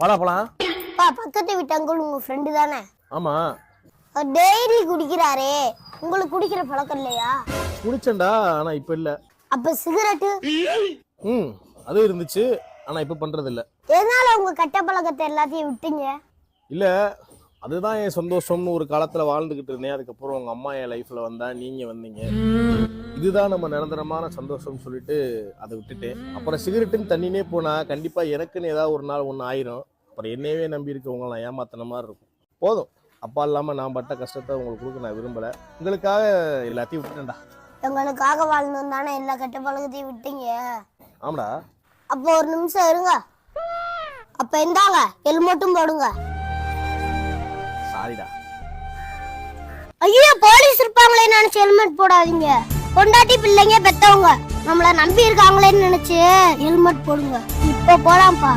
வாடா போலாம். பா பக்கத்து வீட்டு அங்கிள் உங்க ஃப்ரெண்டு தானே? ஆமா. டெய்லி குடிக்கிறாரே. உங்களுக்கு குடிக்கிற பழக்கம் இல்லையா? குடிச்சேன்டா ஆனா இப்ப இல்ல. அப்ப சிகரெட்டு? ம் அது இருந்துச்சு ஆனா இப்ப பண்றது இல்ல எதனால உங்க கெட்ட பழக்கத்தை எல்லாத்தையும் விட்டீங்க? இல்ல அதுதான் என் சந்தோஷம்னு ஒரு காலத்துல வாழ்ந்துகிட்டு இருந்தேன். அதுக்கப்புறம் உங்க அம்மா என் லைஃப்ல வந்தா நீங்க வந்தீங்க. இதுதான் நம்ம நிரந்தரமான சந்தோஷம்னு சொல்லிட்டு அதை விட்டுட்டேன். அப்புறம் சிகரெட்டுன்னு தண்ணினே போனா கண்டிப்பா எனக்குன்னு ஏதாவது ஒரு நாள் ஒன்று ஆயிரும். அப்புறம் என்னையவே நம்பி இருக்கவங்க நான் ஏமாத்தின மாதிரி இருக்கும். போதும். அப்பா இல்லாம நான் பட்ட கஷ்டத்தை உங்களுக்கு கொடுக்க நான் விரும்பல. உங்களுக்காக எல்லாத்தையும் விட்டுட்டேன்டா. எங்களுக்காக வாழணும் தானே எல்லா கெட்ட பழக்கத்தையும் விட்டீங்க? ஆமாடா. அப்போ ஒரு நிமிஷம் இருங்க. அப்ப இந்தாங்க ஹெல்மெட்டும் போடுங்க. சாரிடா ஐயோ போலீஸ் இருப்பாங்களே நினைச்சு ஹெல்மெட் போடாதீங்க. பொண்டாட்டி பிள்ளைங்க பெத்தவங்க. நம்மள நம்பி இருக்காங்களேன்னு நினைச்சு ஹெல்மெட் போடுங்க. இப்போ போலாம்ப்பா.